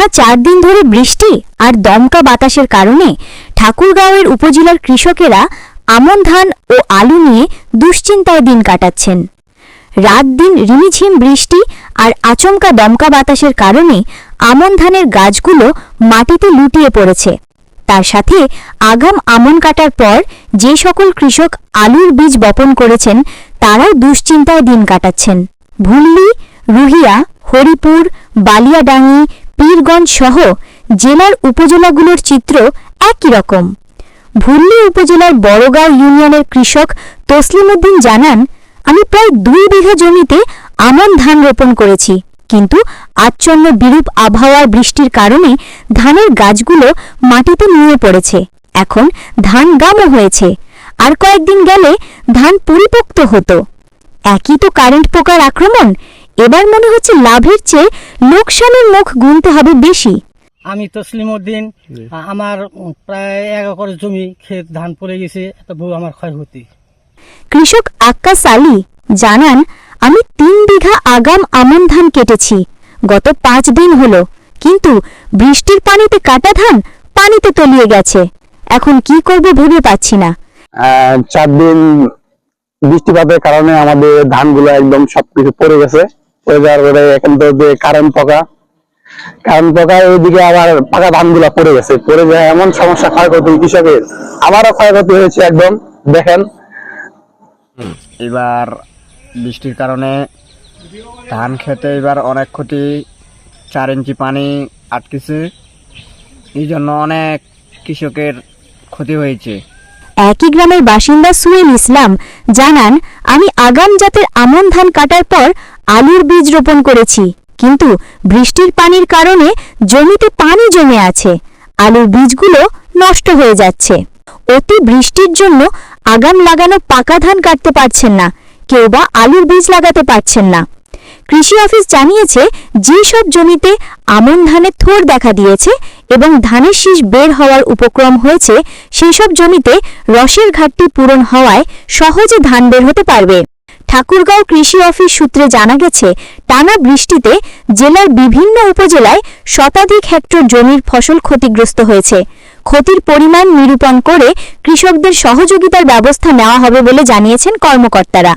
টানা চার দিন ধরে বৃষ্টি আর দমকা বাতাসের কারণে ঠাকুরগাঁওয়ের উপজেলার কৃষকেরা আমন ধান ও আলু নিয়ে দুশ্চিন্তায় দিন কাটাচ্ছেন। রাত দিন রিমিঝিম বৃষ্টি আর আচমকা দমকা বাতাসের কারণে আমন ধানের গাছগুলো মাটিতে লুটিয়ে পড়েছে। তার সাথে আগাম আমন কাটার পর যে সকল কৃষক আলুর বীজ বপন করেছেন, তারাও দুশ্চিন্তায় দিন কাটাচ্ছেন। ভুল্লি রুহিয়া, হরিপুর, বালিয়াডাঙ্গি পীরগঞ্জ সহ জেলার উপজেলাগুলোর চিত্র একই রকম। ভুল্লি উপজেলার বড়গাঁও ইউনিয়নের কৃষক তসলিম উদ্দিন জানান, আমি প্রায় দুই বিঘা জমিতে আমন ধান রোপণ করেছি, কিন্তু আচ্ছন্ন বিরূপ আবহাওয়ার বৃষ্টির কারণে ধানের গাছগুলো মাটিতে নুয়ে পড়েছে। এখন ধান গামও হয়েছে, আর কয়েকদিন গেলে ধান পরিপক্ত হতো। একই তো কারেন্ট পোকার আক্রমণ এবার মনে হচ্ছে লাভের চেয়ে লোকসানের মুখ গুনতে হবে বেশি। আমি তসলিম উদ্দিন আমার প্রায় এক একর জমি ক্ষেত ধান পড়ে গেছে তবু আমার ক্ষয়ক্ষতি। কৃষক আক্কাস আলী জানান আমি তিন বিঘা আগাম আমন ধান কেটেছি গত পাঁচ দিন হলো কিন্তু বৃষ্টির পানিতে কাটা ধান পানিতে তলিয়ে গেছে এখন কি করব ভেবে পাচ্ছি না। আহ, চার দিন বৃষ্টিপাতের কারণে আমাদের ধানগুলো একদম সবকিছু পড়ে গেছে। পরে এখন তো যে কারেন্ট পোকা কারেন্ট পোকা ওইদিকে আবার পাকা ধানগুলো পড়ে গেছে। পড়ে যায় এমন সমস্যা ক্ষয়ক্ষতি কৃষকের। আমারও ক্ষয়ক্ষতি হয়েছে একদম দেখেন। এবার বৃষ্টির কারণে ধান খেতে এবার অনেক ক্ষতি চার ইঞ্চি পানি আটকেছে। এই জন্য অনেক কৃষকের ক্ষতি হয়েছে। একই গ্রামের বাসিন্দা সুয়েল ইসলাম জানান আমি আগাম জাতের আমন ধান কাটার পর আলুর বীজ রোপণ করেছি। কিন্তু বৃষ্টির পানির কারণে জমিতে পানি জমে আছে। আলুর বীজগুলো নষ্ট হয়ে যাচ্ছে। অতি বৃষ্টির জন্য আগাম লাগানো পাকা ধান কাটতে পারছেন না। কেউ বা আলুর বীজ লাগাতে পারছেন না। কৃষি অফিস জানিয়েছে যে সব জমিতে আমন ধানের থোর দেখা দিয়েছে এবং ধানের শীষ বের হওয়ার উপক্রম হয়েছে সেই সব জমিতে রসের ঘাটতি পূরণ হওয়ায় সহজে ধান বের হতে পারবে। ঠাকুরগাঁও কৃষি অফিস সূত্রে জানা গেছে, টানা বৃষ্টিতে জেলার বিভিন্ন উপজেলায় শতাধিক হেক্টর জমির ফসল ক্ষতিগ্রস্ত হয়েছে। ক্ষতির পরিমাণ নিরূপণ করে কৃষকদের সহযোগিতার ব্যবস্থা নেওয়া হবে বলে জানিয়েছেন কর্মকর্তারা।